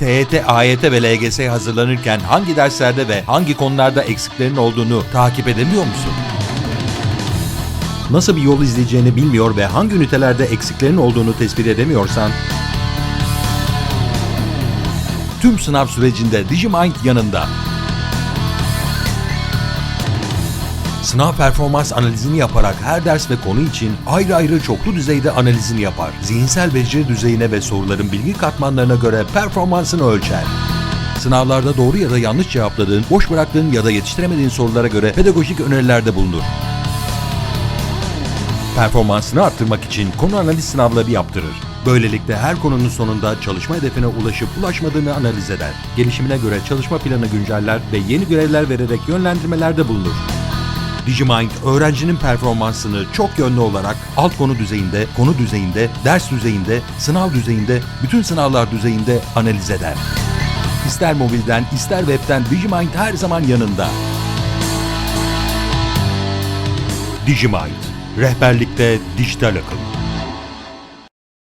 TYT, AYT ve LGS'ye hazırlanırken hangi derslerde ve hangi konularda eksiklerin olduğunu takip edemiyor musun? Nasıl bir yol izleyeceğini bilmiyor ve hangi ünitelerde eksiklerin olduğunu tespit edemiyorsan, tüm sınav sürecinde Digimind yanında. Sınav performans analizini yaparak her ders ve konu için ayrı ayrı çoklu düzeyde analizini yapar. Zihinsel beceri düzeyine ve soruların bilgi katmanlarına göre performansını ölçer. Sınavlarda doğru ya da yanlış cevapladığın, boş bıraktığın ya da yetiştiremediğin sorulara göre pedagojik önerilerde bulunur. Performansını arttırmak için konu analiz sınavları yaptırır. Böylelikle her konunun sonunda çalışma hedefine ulaşıp ulaşmadığını analiz eder. Gelişimine göre çalışma planı günceller ve yeni görevler vererek yönlendirmelerde bulunur. Digimind öğrencinin performansını çok yönlü olarak alt konu düzeyinde, konu düzeyinde, ders düzeyinde, sınav düzeyinde, bütün sınavlar düzeyinde analiz eder. İster mobilden, ister webten Digimind her zaman yanında. Digimind, rehberlikte dijital akıl.